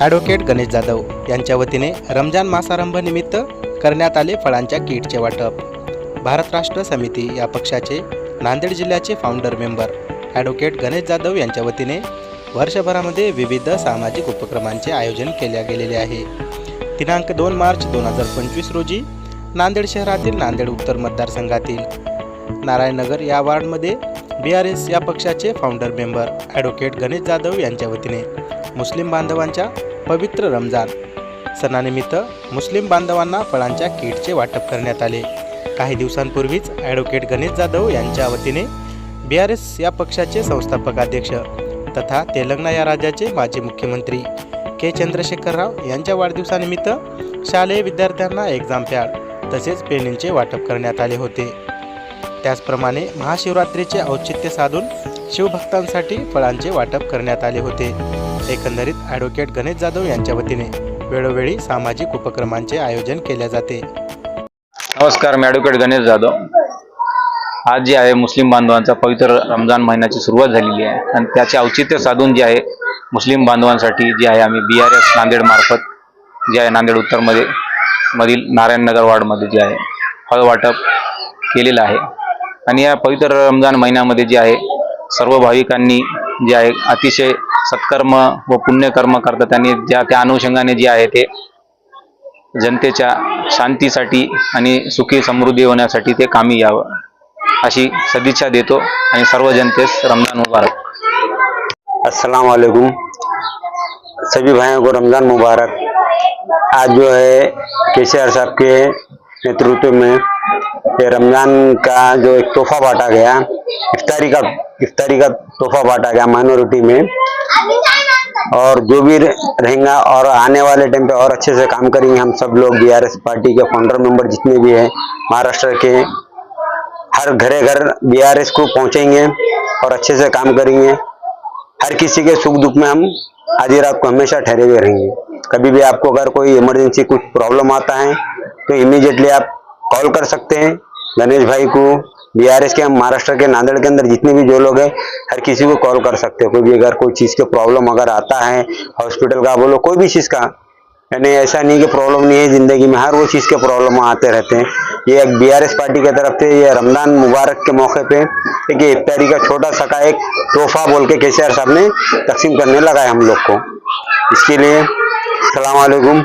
Advocate Ganesh Jadhav यांच्या वतीने रमजान मासारंभनिमित्त करण्यात आले फळांच्या किटचे वाटप. भारत राष्ट्र समिती या पक्षाचे नांदेड जिल्ह्याचे founder member advocate Ganesh Jadhav यांच्या वतीने वर्षभरामध्ये विविध सामाजिक उपक्रमांचे आयोजन केले गेलेले आहे. दिनांक दोन मार्च दोन हजार पंचवीस रोजी नांदेड शहरातील नांदेड उत्तर मतदारसंघातील नारायणनगर या वार्डमध्ये बी आर एस या पक्षाचे founder member advocate Ganesh Jadhav यांच्या वतीने मुस्लिम बांधवांच्या पवित्र रमजान. सणानिमित्त मुस्लिम बांधवांना फळांच्या किटचे वाटप करण्यात आले. काही दिवसांपूर्वीच ॲडव्होकेट गणेश जाधव यांच्या वतीने बी आर एस या पक्षाचे संस्थापक अध्यक्ष तथा तेलंगणा या राज्याचे माजी मुख्यमंत्री के चंद्रशेखर राव यांच्या वाढदिवसानिमित्त शालेय विद्यार्थ्यांना एक्झाम पॅड तसेच पेनींचे वाटप करण्यात आले होते. त्याचप्रमाणे महाशिवरात्रीचे औचित्य साधून शिवभक्तांसाठी फळांचे वाटप करण्यात आले होते. एकंदरीत ॲडव्होकेट गणेश जाधव यांच्या वतीने वेळोवेळी सामाजिक उपक्रमांचे आयोजन केले जाते. नमस्कार मी ॲडव्होकेट गणेश जाधव. आज जे आहे मुस्लिम बांधवांचा पवित्र रमजान महिन्याची सुरुवात झालेली आहे. आणि त्याचे औचित्य साधून जे आहे मुस्लिम बांधवांसाठी जे आहे आम्ही बी आर एस नांदेडमार्फत जे आहे नांदेड उत्तरमध्ये मधील नारायणनगर वार्डमध्ये जे आहे फळ वाटप केलेलं आहे. आणि या पवित्र रमजान महिन्यामध्ये जे आहे सर्व भाविकांनी जे आहे अतिशय सत्कर्म व पुण्यकर्म करतात. त्यांनी ज्या त्या अनुषंगाने जे आहे ते जनतेच्या शांतीसाठी आणि सुखी समृद्धी होण्यासाठी ते कामी यावं अशी सदिच्छा देतो आणि सर्व जनतेस रमजान मुबारक. अस्सलाम वालेकुम सभी भाइयों को रमज़ान मुबारक. आज जो है के साहब के नेतृत्व में ये रमज़ान का जो एक तोहफा बांटा गया, इफ्तारी का इफ्तारी का तोहफा बांटा गया माइनॉरिटी में। और जो भी रहेगा और आने वाले टाइम पे और अच्छे से काम करेंगे हम सब लोग बीआरएस पार्टी के फाउंडर मेंबर जितने भी हैं, महाराष्ट्र के हर घरे घर बीआरएस को पहुँचेंगे और अच्छे से काम करेंगे। हर किसी के सुख दुख में हम आधी रात को हमेशा ठहरे हुए रहेंगे। कभी भी आपको अगर कोई इमरजेंसी कुछ प्रॉब्लम आता है तो इमीडिएटली आप कॉल कर सकते हैं। गणेश भाई को बीआरएस के, महाराष्ट्र के, नांदेड़ के अंदर जितने भी जो लोग हैं, हर किसी को कॉल कर सकते हो। कोई भी अगर कोई चीज़ के प्रॉब्लम अगर आता है हॉस्पिटल का, बोलो, कोई भी चीज़ का, यानी ऐसा नहीं कि प्रॉब्लम नहीं है ज़िंदगी में, हर वो चीज़ के प्रॉब्लम आते रहते हैं। ये एक बीआरएस पार्टी की तरफ़ से, ये रमज़ान मुबारक के मौके पे, एक इफ्तारी का छोटा सा का एक तोहफा बोल के केसीआर साहब ने तकसीम करने लगा है हम लोग को। इसके लिए, सलाम वालेकुम